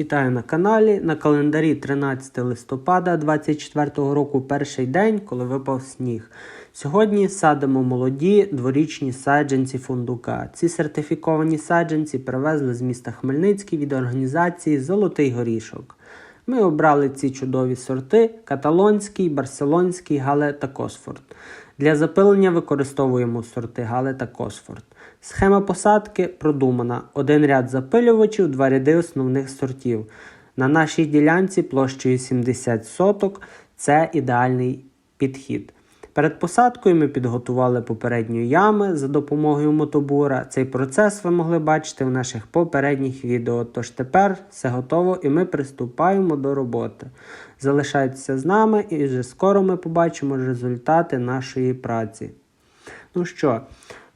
Вітаю на каналі. На календарі 13 листопада 2024 року перший день, коли випав сніг. Сьогодні садимо молоді дворічні саджанці фундука. Ці сертифіковані саджанці привезли з міста Хмельницький від організації Золотий горішок. Ми обрали ці чудові сорти каталонський, барселонський, гале та косфорд. Для запилення використовуємо сорти гале та косфорд. Схема посадки продумана: один ряд запилювачів, два ряди основних сортів. На нашій ділянці площею 70 соток це ідеальний підхід. Перед посадкою ми підготували попередньо ями за допомогою мотобура. Цей процес ви могли бачити в наших попередніх відео. Тож тепер все готово і ми приступаємо до роботи. Залишайтеся з нами і вже скоро ми побачимо результати нашої праці. Ну що,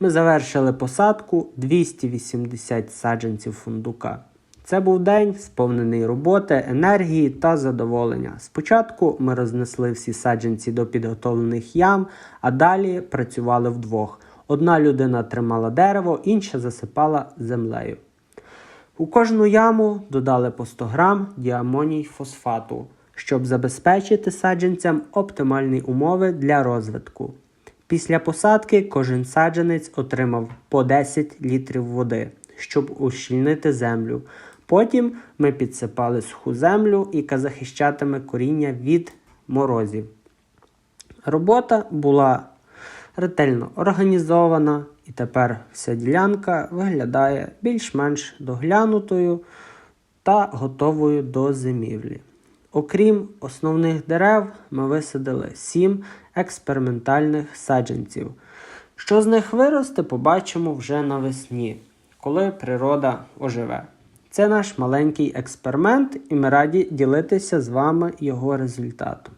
ми завершили посадку 280 саджанців фундука. Це був день, сповнений роботи, енергії та задоволення. Спочатку ми рознесли всі саджанці до підготовлених ям, а далі працювали вдвох. Одна людина тримала дерево, інша засипала землею. У кожну яму додали по 100 грам діамоній фосфату, щоб забезпечити саджанцям оптимальні умови для розвитку. Після посадки кожен саджанець отримав по 10 літрів води, щоб ущільнити землю. Потім ми підсипали суху землю, яка захищатиме коріння від морозів. Робота була ретельно організована, і тепер вся ділянка виглядає більш-менш доглянутою та готовою до зимівлі. Окрім основних дерев, ми висадили 7 експериментальних саджанців. Що з них виросте, побачимо вже навесні, коли природа оживе. Це наш маленький експеримент, і ми раді ділитися з вами його результатом.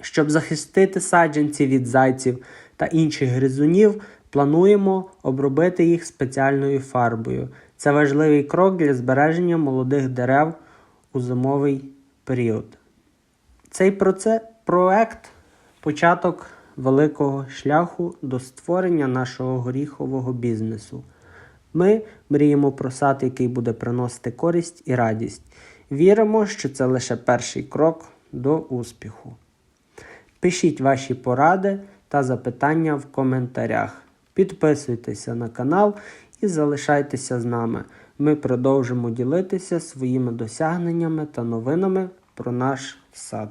Щоб захистити саджанці від зайців та інших гризунів, плануємо обробити їх спеціальною фарбою. Це важливий крок для збереження молодих дерев у зимовий період. Цей проце... проект початок великого шляху до створення нашого горіхового бізнесу. Ми мріємо про сад, який буде приносити користь і радість. Віримо, що це лише перший крок до успіху. Пишіть ваші поради та запитання в коментарях. Підписуйтеся на канал і залишайтеся з нами. Ми продовжимо ділитися своїми досягненнями та новинами про наш сад.